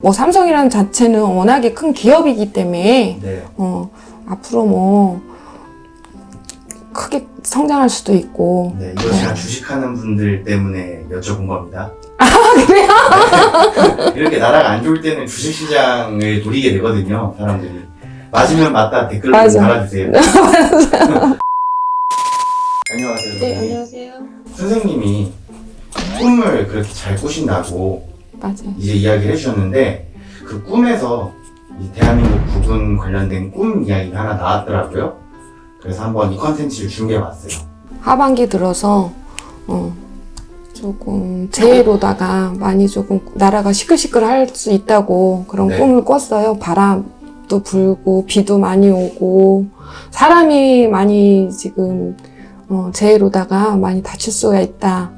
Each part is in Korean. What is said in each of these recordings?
뭐 삼성이라는 자체는 워낙에 큰 기업이기 때문에 네. 어, 앞으로 뭐 크게 성장할 수도 있고 네, 이거 제가 주식하는 분들 때문에 여쭤본 겁니다. 아, 그래요? 이렇게 나라가 안 좋을 때는 주식시장을 노리게 되거든요, 사람들이. 맞으면 맞다 댓글로 좀 맞아. 달아주세요. 안녕하세요. 네 선생님. 안녕하세요 선생님이 꿈을 그렇게 잘 꾸신다고 맞아요 이제 이야기를 해주셨는데 그 꿈에서 이 대한민국 국군 관련된 꿈 이야기가 하나 나왔더라고요. 그래서 한번 이 컨텐츠를 준비해봤어요. 하반기 들어서 어, 조금 재해로다가 많이 조금 나라가 시끌시끌할 수 있다고 그런 네. 꿈을 꿨어요. 바람도 불고 비도 많이 오고 사람이 많이 지금 어, 재해로다가 많이 다칠 수가 있다.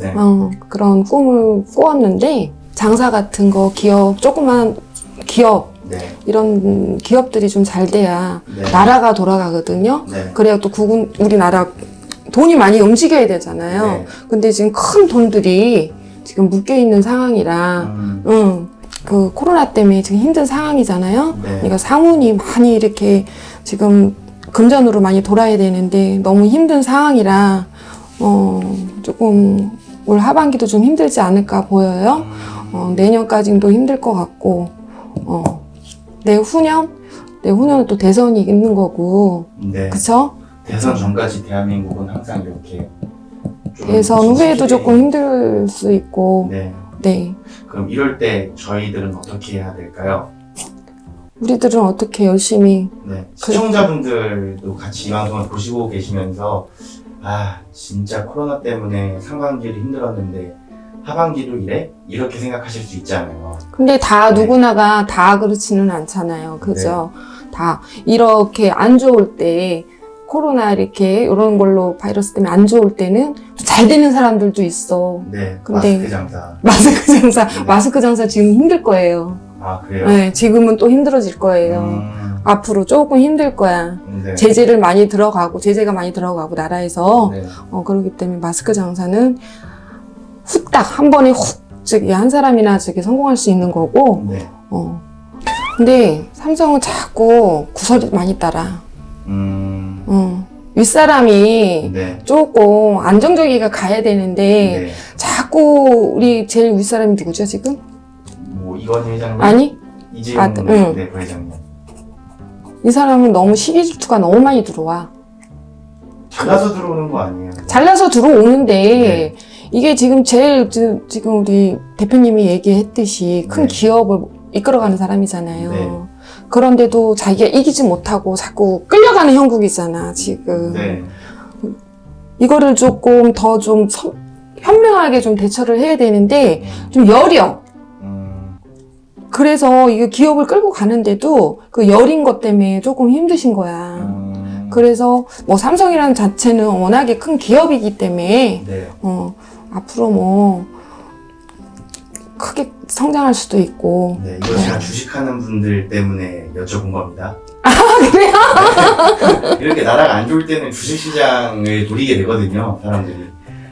네. 어, 그런 꿈을 꾸었는데 장사 같은 거 기업 조그만 기업 네. 이런 기업들이 좀 잘 돼야 네. 나라가 돌아가거든요. 네. 그래야 또 국은 우리나라 돈이 많이 움직여야 되잖아요. 네. 근데 지금 큰 돈들이 지금 묶여 있는 상황이라, 음, 응, 그 코로나 때문에 지금 힘든 상황이잖아요. 네. 그러니까 상운이 많이 이렇게 지금 금전으로 많이 돌아야 되는데 너무 힘든 상황이라, 어, 조금 올 하반기도 좀 힘들지 않을까 보여요. 음, 어, 내년까지도 힘들 것 같고, 어, 내후년? 내후년은 또 대선이 있는 거고, 네. 그쵸? 대선 전까지 대한민국은 항상 이렇게 좀 대선 후에도 조금 힘들 수 있고, 네. 네. 그럼 이럴 때 저희들은 어떻게 해야 될까요? 우리들은 어떻게 열심히, 네. 시청자분들도 같이 이 방송을 보시고 계시면서 아 진짜 코로나 때문에 상반기를 힘들었는데 하반기도 이래? 이렇게 생각하실 수 있잖아요. 근데 다 네. 누구나가 다 그렇지는 않잖아요. 그죠? 다 이렇게 안 좋을 때, 코로나 이렇게 이런 걸로 바이러스 때문에 안 좋을 때는 잘 되는 사람들도 있어. 네. 근데- 마스크 장사. 마스크 장사, 네. 마스크 장사 지금 힘들 거예요. 아 그래요? 네, 지금은 또 힘들어질 거예요. 음, 앞으로 조금 힘들 거야. 네. 제재를 많이 들어가고, 제재가 많이 들어가고, 나라에서. 네. 어, 그렇기 때문에 마스크 장사는 후딱 한 번에 훅 저기 한 사람이나 저기 성공할 수 있는 거고, 네. 어. 근데 삼성은 자꾸 구설이 많이 따라. 음, 어. 윗사람이 네. 조금 안정적이가 가야 되는데, 네. 자꾸 우리 제일 윗사람이 누구죠, 지금? 뭐 이건희 회장님, 아니, 이재용 아, 응. 네, 부회장님. 이 사람은 너무 시기 질투가 너무 많이 들어와. 잘라서 들어오는 거 아니에요? 잘라서 들어오는데, 네. 이게 지금 제일 지- 지금 우리 대표님이 얘기했듯이 큰 네. 기업을 이끌어가는 사람이잖아요. 네. 그런데도 자기가 이기지 못하고 자꾸 끌려가는 형국이잖아, 지금. 네. 이거를 조금 더 좀 현명하게 좀 대처를 해야 되는데, 좀 여려. 음, 그래서 이거 기업을 끌고 가는데도 그 여린 것 때문에 조금 힘드신 거야. 음, 그래서 뭐 삼성이라는 자체는 워낙에 큰 기업이기 때문에, 네. 어, 앞으로 뭐, 크게 성장할 수도 있고. 네, 이거 제가 주식하는 분들 때문에 여쭤본 겁니다. 아, 그래요? 네, 이렇게 나라가 안 좋을 때는 주식시장을 노리게 되거든요, 사람들이.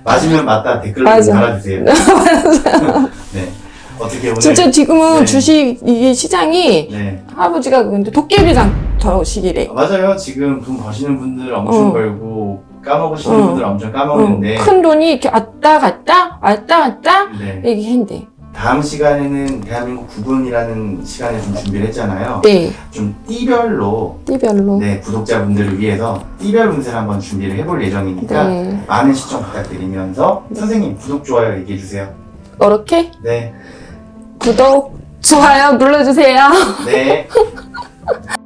맞으면 맞다 댓글로 좀 맞아. 달아주세요. 네. 어떻게 오늘. 진짜 지금은 네. 주식, 이게 시장이 네. 할아버지가 근데 도깨비장 저식이래. 맞아요. 지금 돈 버시는 분들 엄청 어. 벌고, 까먹으시는 어. 분들 엄청 어, 까먹는데. 큰 돈이 이렇게 왔다 갔다, 왔다 갔다, 네. 한대. 다음 시간에는 대한민국 구분이라는 시간을 좀 준비를 했잖아요. 네, 좀 띠별로 띠별로. 네, 구독자분들을 위해서 띠별 운세를 한번 준비를 해볼 예정이니까 네. 많은 시청 부탁드리면서 선생님 구독 좋아요 얘기해 주세요. 이렇게 네, 구독, 좋아요 눌러주세요. 네.